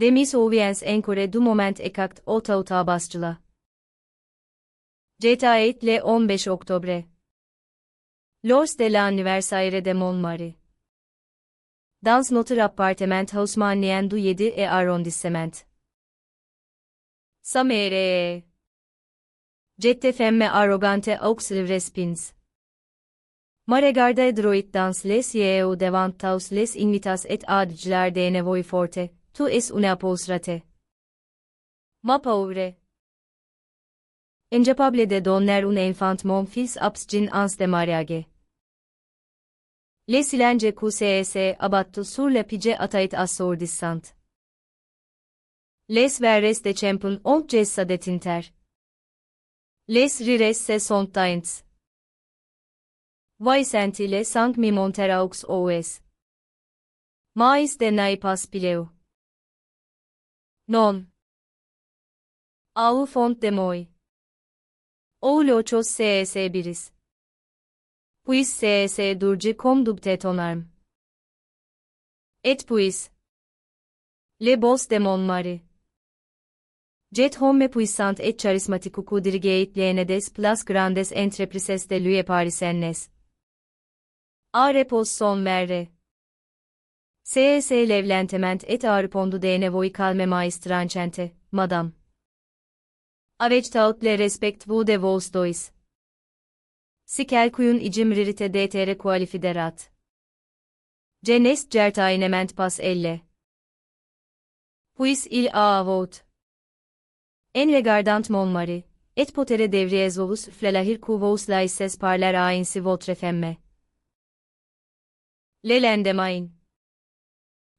Demi souviens encore du moment exact au tauta bascula. GTA 8 le 15 Oktobre. Lors de l'anniversaire de mon. Dans notre appartement Haussmannien du 7 et arrondissement. Samere. Jette femme arrogante aux respins. Maregarda droit dans les yeux devant tous les invitas et adicilar de nevoi forte, tu es una posrate. Ma pauvre. Incapable de donner un enfant mon fils abscin ans de mariage. Les silence QCS abattu sur le pige atait assourdissant. Les verres de champion ont gessa de tinter. Les rires se sont taints. Vai sentile sank mi monteraux oes. Mais de naipas pileu. Non. Au font de moi. Ou lochos CS biris. Puis CS durci com dubtet onarm. Et puis. Le boss de mon mari. Jet homme puissant et charismatico dirigeit lenedes plus grandes entreprises de lui parisennes. A repos son verre. CS levlentement et arpondu de nevoi calme maestrancente, madame. Avec tout le respect vous de vos dois. Si quelqu'un icim ririte dtere qualifiderat. Genes certainement pas elle. Puis il a avut. En regardant mon mari, et potere devriez vous flelahir que vos laisses parler ainsi votre femme. Le lendemain.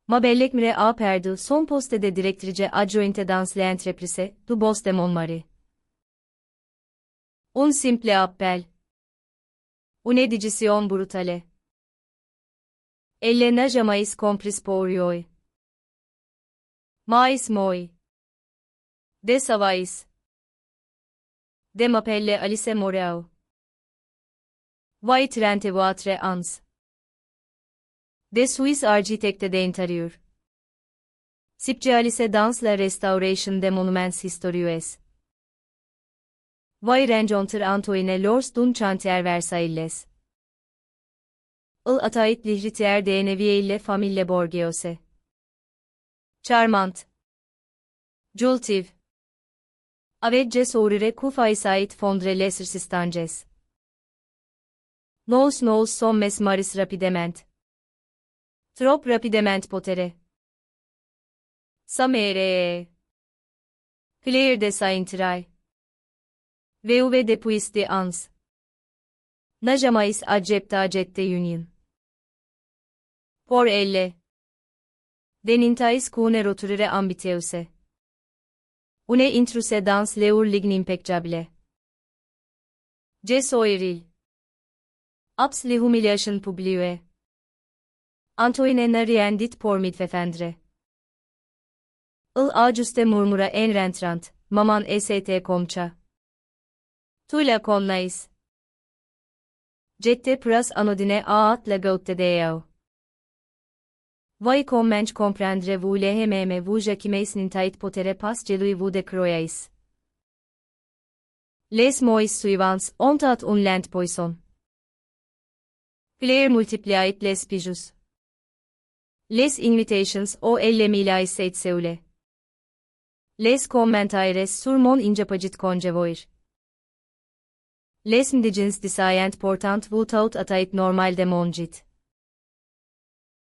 Ma bellek a perdu son poste de directrice adjointe dans l'entreprise du boss de mon mari. Un simple appel. Une décision brutale. Elle n'a jamais compris pour eux. Mais moi. De savais. De m'appelle Alice Moreau. Vai trente votre ans. De Swiss Architecte de Interior. Sipcialice dans la Restauration de Monuments Historiques. Vai rencontre Antoine Lors d'un chantier Versailles. Il atait l'héritière de Neville famille Borgiose. Charmant. Jultiv. Avegge sourire cu faisait fondre les substances. Nos nos sommes maris rapidement. Trop rapidement potere. Samere. Clear de saintrai. Veuve depuis de ans. Na jamais accepta jette union. Por elle. Denintais cune roturere ambiteuse. Une intruse dans leur lignes impeccable. Je soiril. Abs li humiliation publie. Antoine n'a rien dit pour midfefendre. Il a juste murmura en rentrant, maman st komça. Tu la connais. Jette pras anodine aat la gautte deo. Vai commench comprendre vous le hememe vous jacimeis nintait potere pas gelui vous de croyais. Les mois suivants ont at un lent poison. Player multipliait les bijous. Les invitations o elle milai seit seule. Les commentaires sur mon incapacit conjevoir. Les mdigins disayent portant vous tout atait normal de mongit.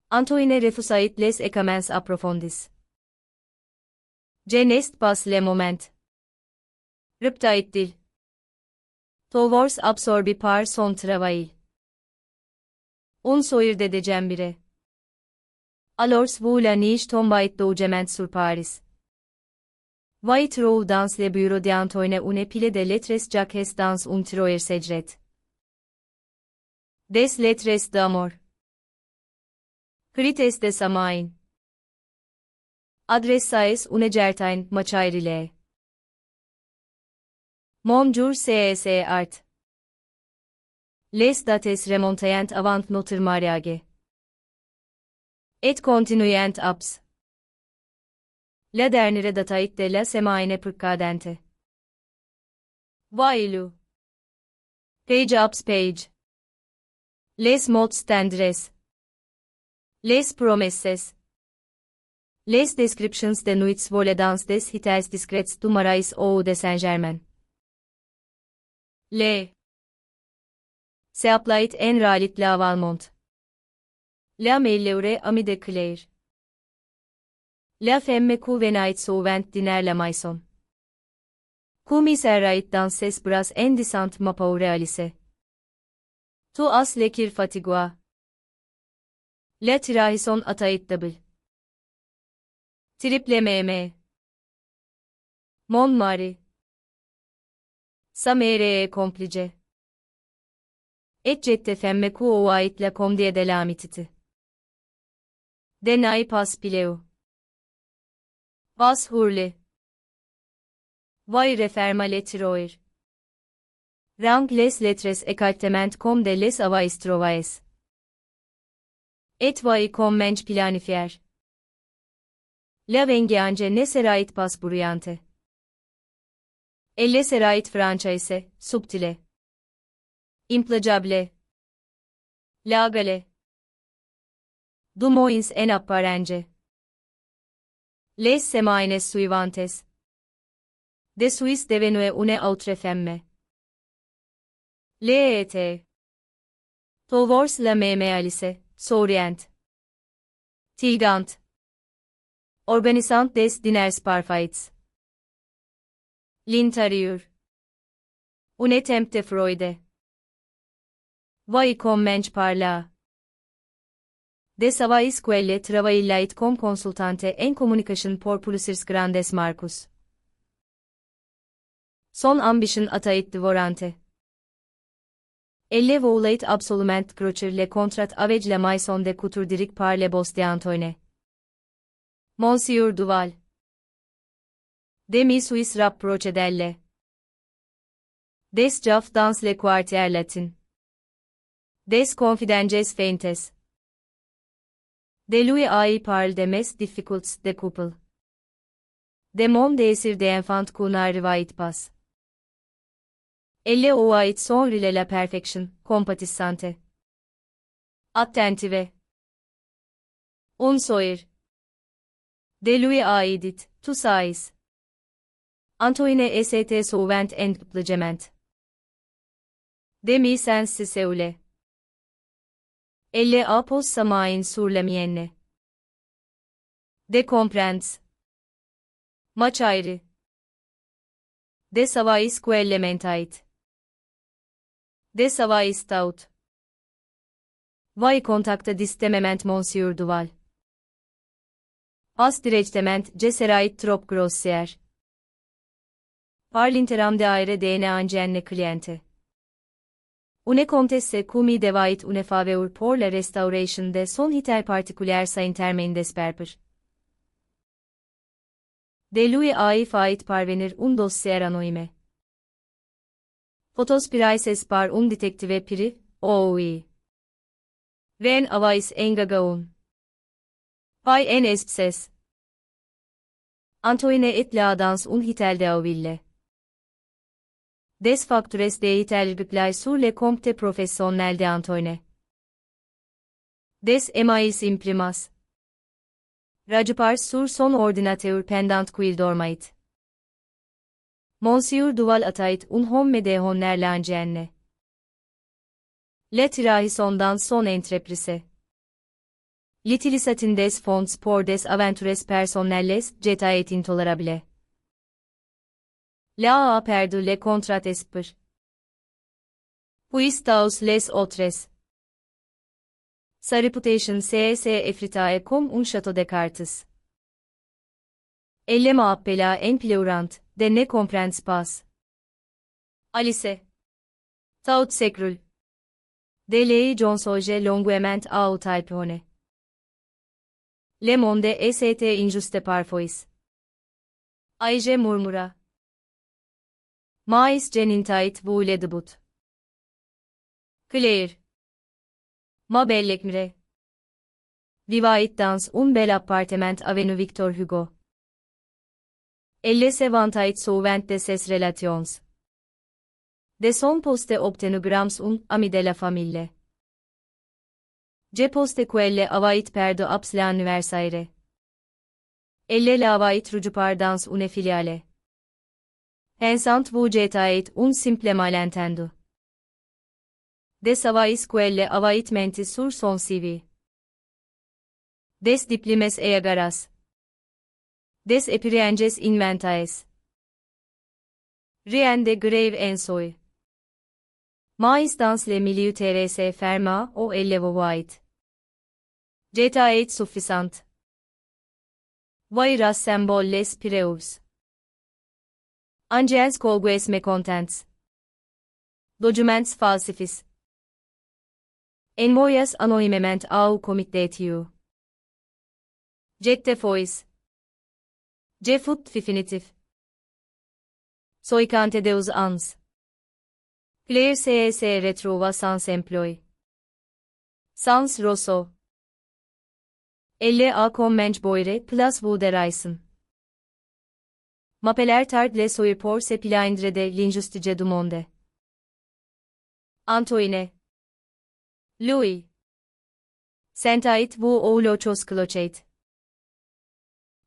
Antoine refusait les ecamens approfondis. Je n'est pas le moment. Rüptait-il. Towards absorbi par son travail. Un soir de decembere. Alors vous la niche tombait dogement sur Paris. White Row dans le bureau d'Antoine une pile de lettres jacques dans un tiroir secret. Des lettres d'amour. Krites de Samain. Adressais une certain maçairile. Monjur CS art. Les dates remontent avant notre mariage. Et continuent abs. La dernière dataille de la semaine précédente. Vailu. Page ups page. Les mots tendres. Les promesses. Les descriptions de nuits voledans des hotels discrets du marais ou de Saint-Germain. L. Se applied en ralit la Valmont. La meilleure ami de Claire. La femme couvenait souvent diner la maison. Cum iserait dans ses bras endisant ma pauvre Alice. Tu as lekir fatigua. La trahison ataïttable. Triple meme. Mon mari. Sa mere complice. Eccette femme cu o ait la comdie de la amititi. Denai pas pileu. Vas hurle. Vai referma letroir. Rang les letres ecartement com de les avais trovaes. Et vai com menç planifier. La vengiance ne serait pas bruyante. Elle serait francaise, subtile. Implacable. Lagale. Du moins en apparence. Les semaines suivantes. De suis devenue une autre femme. L.E.T. Towards la même Alice, souriant. Tigant. Organisant des diners parfaits. L'intérieur. Une tempe Freude. Vai commence par là. De savais quelle travaillait comme consultante en communication pour plusieurs grandes Marcus. Son ambition atait divorante. Elle voulait absolument crocher le contrat avec la maison de couture direct par le boss de Antoine. Monsieur Duval. Demi suis rapproche d'elle. Des jaff dans le quartier latin. Des confidences feintes. De lui ai parle de mes difficultés de couple. De mon désir d'enfant qu'on arrive pas. Elle o ait son rile la perfection, compatissante. Attentive. Un soir. De lui aidit, tu sais. Antoine st souvent en complément. De mi sens seule. Elle a pos sa main sur la mienne. De comprends. Maç ayrı. De savais quelle mentait. De savais stout. Vai kontakta distemement monsieur Duval. As directement ceserait trop grossier. Par l'interam de aire DNA angenne cliente. Une contesse cumi devait une faveur pour la restauration de son hitel particulier sa intermain desperper. De lui ai fait parvenir un dossier anonyme. Fotos prices par un detective piri, OUI. Ren avais engagaun. Pay en espses. Antoine et la dans un hitel de Auville. Des factures de itelgıklay sur le compte professionnel de Antoine. Des emais imprimas. Rajpar sur son ordinateur pendant qu'il dormait. Monsieur Duval atait un homme de honner l'angenne. Le trahissondan son entreprise. L'utilisatin des fonds pour des aventures personnelles jeta et intolerable. La a perdu le contrat esper. Puis taus les autres. Sa reputation CS efritae comme un château de cartes. Elle m'appela en pleurant, de ne comprends pas. Alice. Taut secrul. De lei Johnsoje longuement au typone. Le monde est injuste parfois. Ayje murmura. Mais genintait voule debut. Claire. Ma bellekmire. Vivait dans un bel appartement avenue Victor Hugo. Elle se vantait souvent de ses relations. De son poste obtenu grams un ami de la famille. Je poste quelle avait perdu abs l'anniversaire. Elle l'avait rujupardans une filiale. Pensant vous jetait un simple malentendu. De savais quelle avait sur son CV. Des diplomes eagaras. Des epirienges inventaes. Rien de grave en soy. Mais dans le milieu terrestre ferma o elle voit. Jeta et suffisant. Vairas symboles pireus. Angels colgues me contents. Documents falsifis. Envoyas anonymement au comitetiu. Jette fois. Jefut fifinitif. Soicante deus ans. Claire CS retrova sans employ. Sans rosso. Elle a conmenç boire plus vudereisen. Mapeler tard le soyur por se plaindre de l'injustice du monde. Antoine. Louis. Sentait vu oulochos clochet.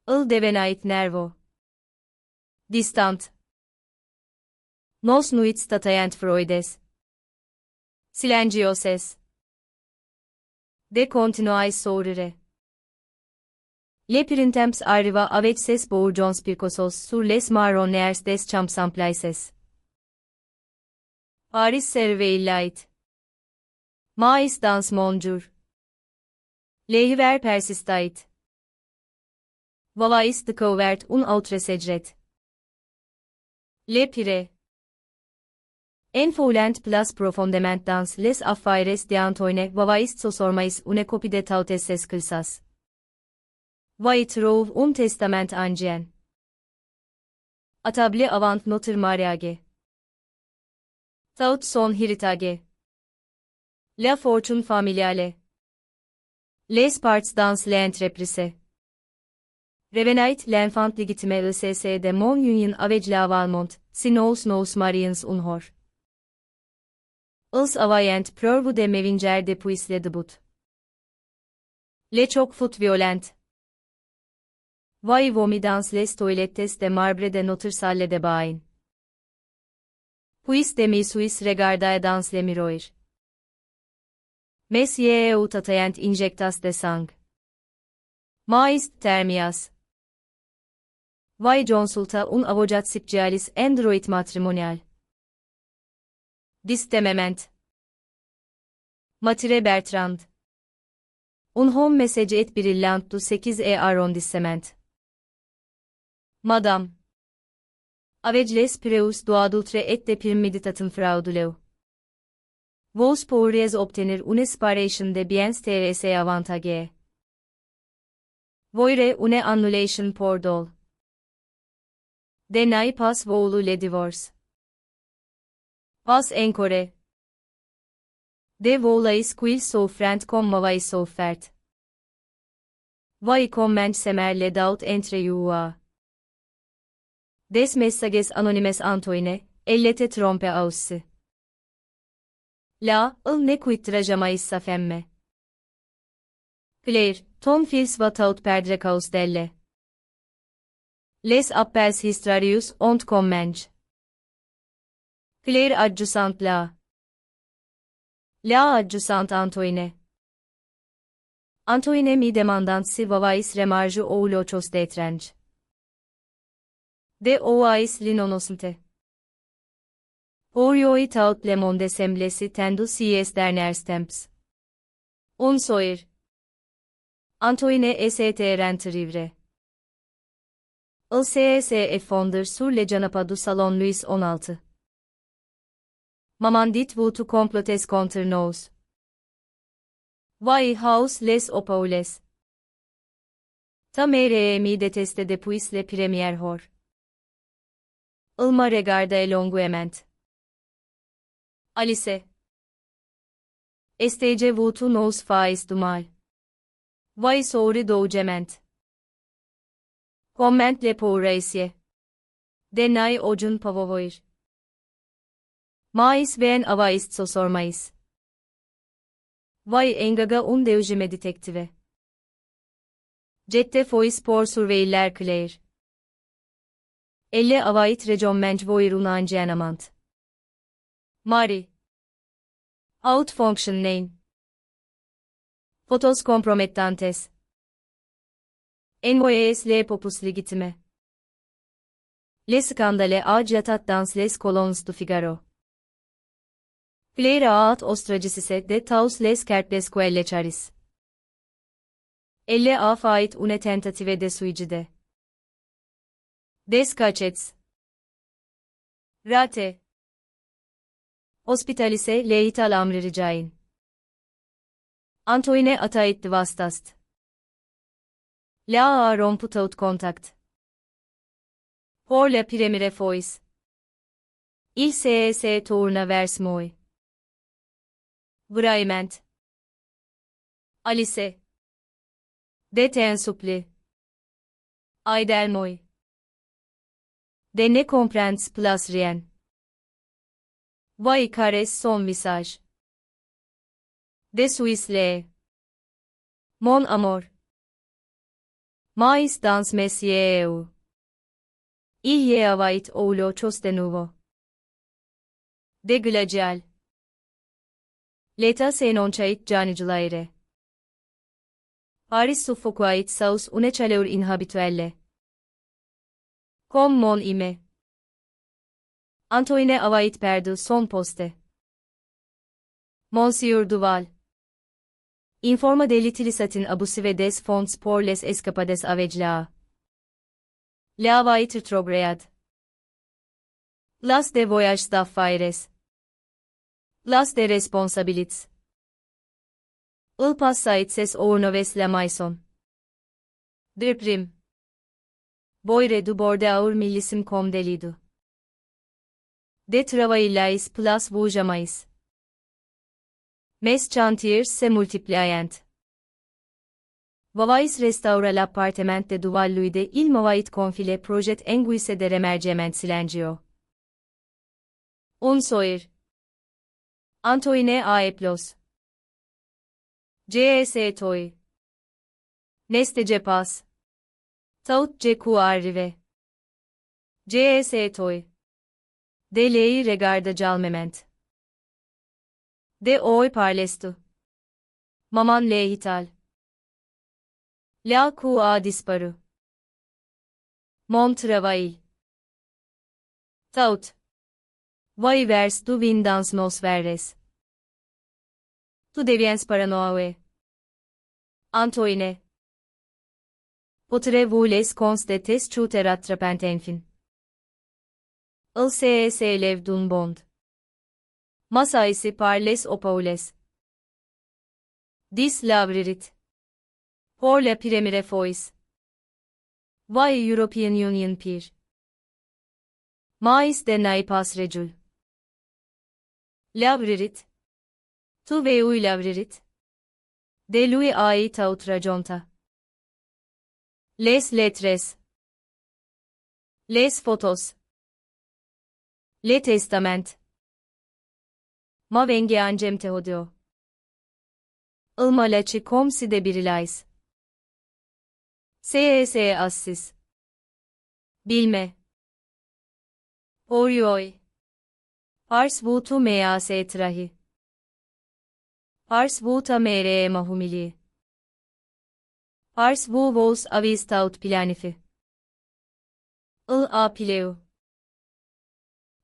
Il devenait nervo. Distant. Nos nuit stataient freudes. Silengioses. De continuais sourire. Le printemps arriva avec ses bourgeons pircosos sur les marronnières des champs places. Paris surveillait. Mais dans mon jour. Lehiver persistait. Valais découvert un autre secret. Le pire. En foulant plus profondément dans les affaires d'Antoine Valais sosormais une copie de toutes ses kılsas. Vai trov un testament angien. Atable avant notre mariage. Taut son heritage. La fortune familiale. Les parts dans l'entreprise. Revenait l'enfant légitime ESS de mon union avec la Valmont, si nos nos mariens unhor. Ils avaient preuve de mevinger depuis le debut. Le çok fut violent. Vai vomi dans les toilettes de marbre de notre salle de bain. Puis de mi suis regarda dans le miroir. Messier eu tatayent injectas de sang. Mais termias. Vai consulta un avocat sipcialis android matrimonial. Distemement. Matire Bertrand. Un home message et brillant du 8e arrondissement. Madam. Avec les preus doadutre et de premeditatum frauduleu. Vos pourriez obtenir une separation de biens TRS avantage. Voire une annulation pour dol. Denay pas voulu le divorce. Pas encore. De volais quil soffrent comme mavais soffert. Vai comment semer le daut entre yua. Des messages anonymes Antoine, ellete trompe aussi. La, il ne quittera jamais sa femme. Claire, ton fils va tout perdre cause d'elle. Les appels histrarius ont commencé. Claire adjusant la. La adjusant Antoine. Antoine mi demandant si vavais remarju ou lochos d'étrange. De oais linonosinte. Orioi taut le monde semblesi tendu sies derner stemps. Un soir. Antoine S.T. rentrivre. Il s'est fonder sur le canapé du salon Louis 16. Maman dit vous tu complotes contre nous. Vai house les opaules. Ta mere mi deteste depuis le premier hor. Il m'a regardé longuement. Alice. Estece vous tu nous fais du mal. Vai souri doucement. Comment le pour réussir? Denay ocun pavovoir. Mais ven avaist sosormais. Vai engaga un deujime detektive. Cette fois por surveiller clair. Elle avait regionmente voir un engenament. Mari. Out function name. Fotos compromettantes. Envoyes le popus legitime. Le scandale agiatat dans les colons du Figaro. Player aat ostracicise de taus les cartes quelle charis. Elle a fait une tentative de suicide. Des cachets. Rate. Hospitalise leital amri ricain. Antoine atait vastast. La a romputaut contact. Pour la pyramide fois. Il se tourna vers moi. Vrayment. Alice. De supli. Aydelmoy. De ne comprends plus rien. Vay cares son visage. De Suisse Mon amour. Mais dans messieurs. Il y avait aulo chose de nouveau. De glacial. Leta se non c'ait gianigelaire. Paris suffoquait saus une chaleur inhabituelle. Comme mon ime. Antoine avait perdu son poste. Monsieur Duval. Informa de l'utilisatin abusive des fonds pour les escapades avec la. La avait retrograde. Las de voyage d'affaires. Las de responsabilités. Il passait ses ornoves la maison. Deprim. Boire du borde millisim com delido. De travaillais plus vous. Mes chantiers se multiplient. Vavais restaura l'appartement de Duvalluide il movait confile projet enguise de remerciement silengio. Un soir. Antoine Aeplos. CS Toy. Neste Cepas. Taut Ceku Arrive. CS Toy. De lei regarda jalmement. De oi parlestu. Maman le hital. La ku a disparu. Mon travail. Taut. Vai vers tu vindans nos veres. Tu deviens paranoie. Antoine. Potre vules constates chuter attrapent enfin. Il se elev dun bond. Masaisi parles opaules. Dis lavririt. Por la piramire fois. Vay European Union pir. Mais de naipas recul. Lavririt. Tu veu lavririt. De lui ai taut raconta. Les lettres. Les photos. Le testament. Ma vengeancem teodio. Ilmalaci komsi de birilais. S.S. assis. Bilme. Orioy. Ars vutu mease trahi. Ars vuta mere mahumili. Ars vu vos avis taut planifi. Il a pileu.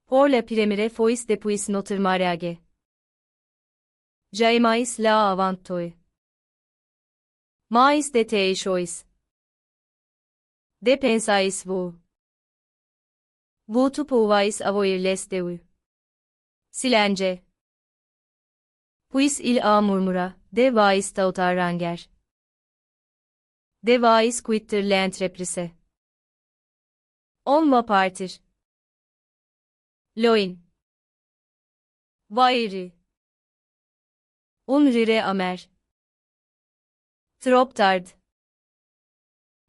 Por la piramire fois depuis notre mariage. Jamais la avantoi. Mais de teixois. De pensais vous. Vous tu pouvais avoir les deux. Silence. Puis il a murmura, de vais tautaranger. De vais quitter l'entreprise. On va partir. Loin. Vairi. Unrire amer. Trop tard.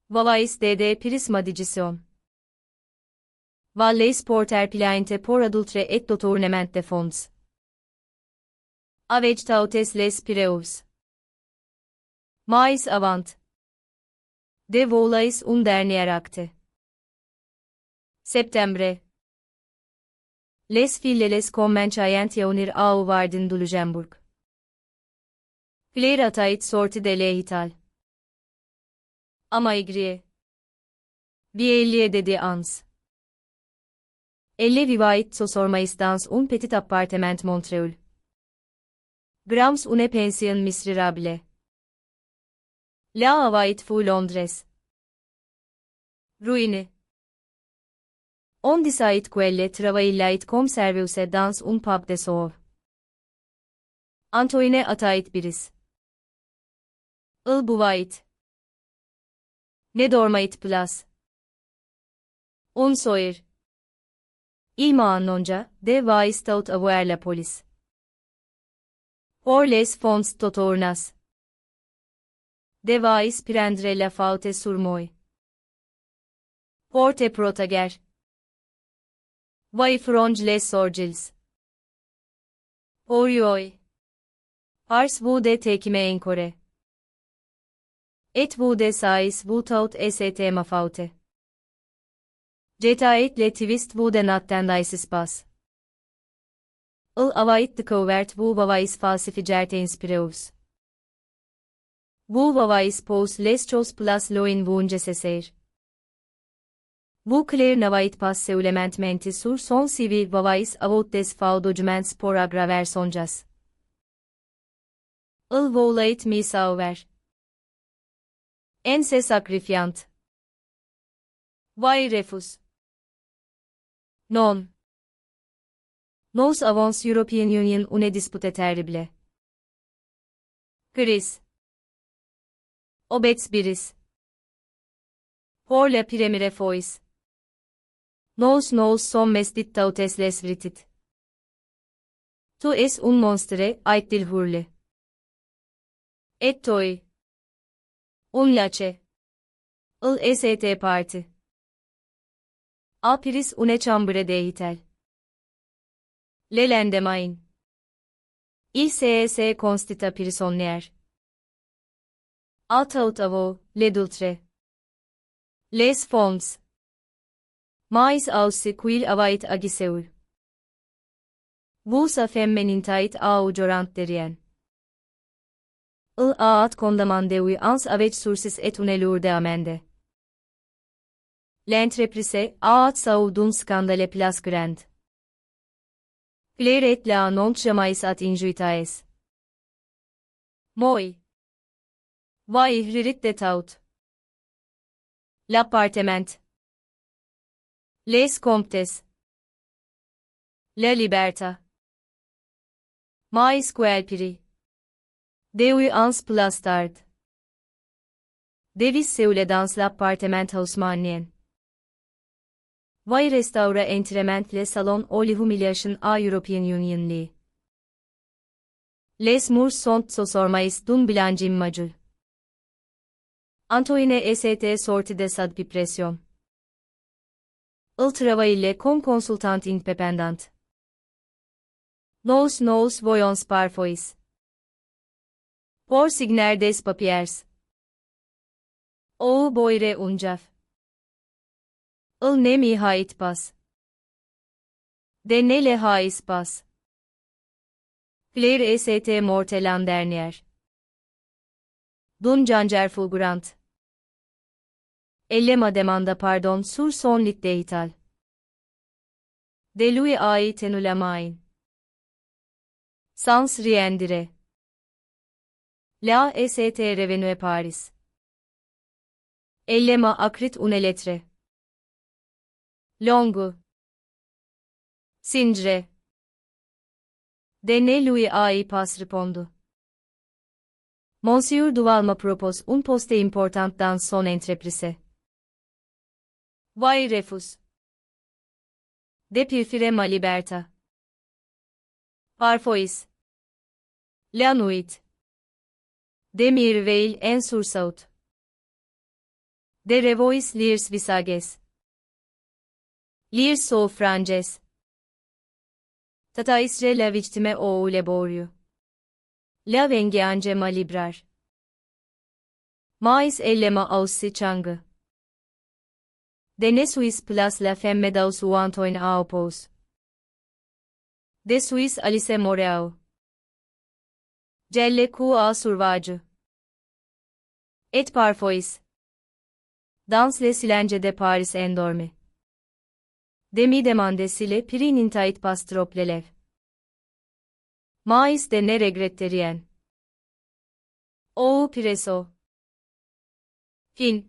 Valais dd prisma digision. Valleys porter plainte por adultre et dotournement de fons. Avec tautes les pireus. Mais avant. De volais un dernier acte. Septembre. Les filleles convençaient unir au vardin du Luxembourg. Flair atait sorti de lehital. Ama igriye. Bielliye dedi ans. Elle vivait sosormais dans un petit appartement Montreal. Grams une pension misérable. La avait fu Londres. Ruine. On disait quelle travaillait comme service dans un pub de sauve. Antoine atait biris. Il buvait. Ne dormait plus. Un soir. Il nonca, de vais tout avoir la police. Pour les fonds totornas. De vais prendre la faute sur moi. Porte protager. Vai fronge les sorgils. Orioi. Ars vude tekime enkore. Et vude sais vutaut eset mafaute. Cetayet le twist vude nattendaisis bas. Il avait de covert vu vavais falsificerte inspireus. Vu vavais pos les chos plus loin vunge seser. Vu cler navait pas seulement menti sur son civil vavais avot des faudogiments por agraver sonjas. Il volait mi sauver. Ense sacrifiant. Vai refus. Non. Nos avons European Union une dispute terrible. Gris. Obets biris. Por la piremire fois. Nos nos sommes dittautes les vritit. Tu es un monstre, ait dil hurle. Et toi. Un lache. Il ST parti. Apiris une chambre deitel. Le lendemain. Il CS constita prisonnier. Altaut avo, le dultre. Les fonds. Mais ausi quil avait agiseul. Vusa femmenintait au jorant derien. Il aat condamandeui ans avec sursis et unelur de amende. L'entreprise aat saudun skandale plas grand. Pleret la non jamais at injuitaes. Moi. Vai ririt de taut. L'appartement. Les Comptes. La Liberta. Mais Guelpiri. Deui ans plastard. Devis seule dans l'appartement Osmanien. Vai restaura entrement le salon au humiliation a European Union li. Les murs sont sosormais dun bilancim macul. Antoine ST sorti de sad pipresyon. Il travaille comme consultant indépendant. Nous nous voyons parfois. Por signer des papiers. O boire uncaf. Il ne mi hait pas. De ne le hais pas. Flair st mortelan dernier. Dun cancer fulgurant. Ellema demanda pardon sur son lit. De lui ai tenulamain. Sans riendire. La est revenu Paris. Ellema acrit une lettre. Longu. Sindre. De ne lui ai pas répondu. Monsieur Duval me propose un poste important dans son entreprise. Vai refus. De pirfirema liberta. Parfois. La nuit. De mirveil en sursaut. De revois lirs visages. Lir sou frances. Tata isre la victime ou laborio. La vengeance ma librar. Mais ellema aussi changı. De ne suis plus la femme daus uantoin aupos. De suis alice moreau. Celle a survacı. Et parfois. Dans le silence de Paris endormi. Demi demandesile prinin tait pastroplelev. Mais de ne regretterien. O preso. Fin.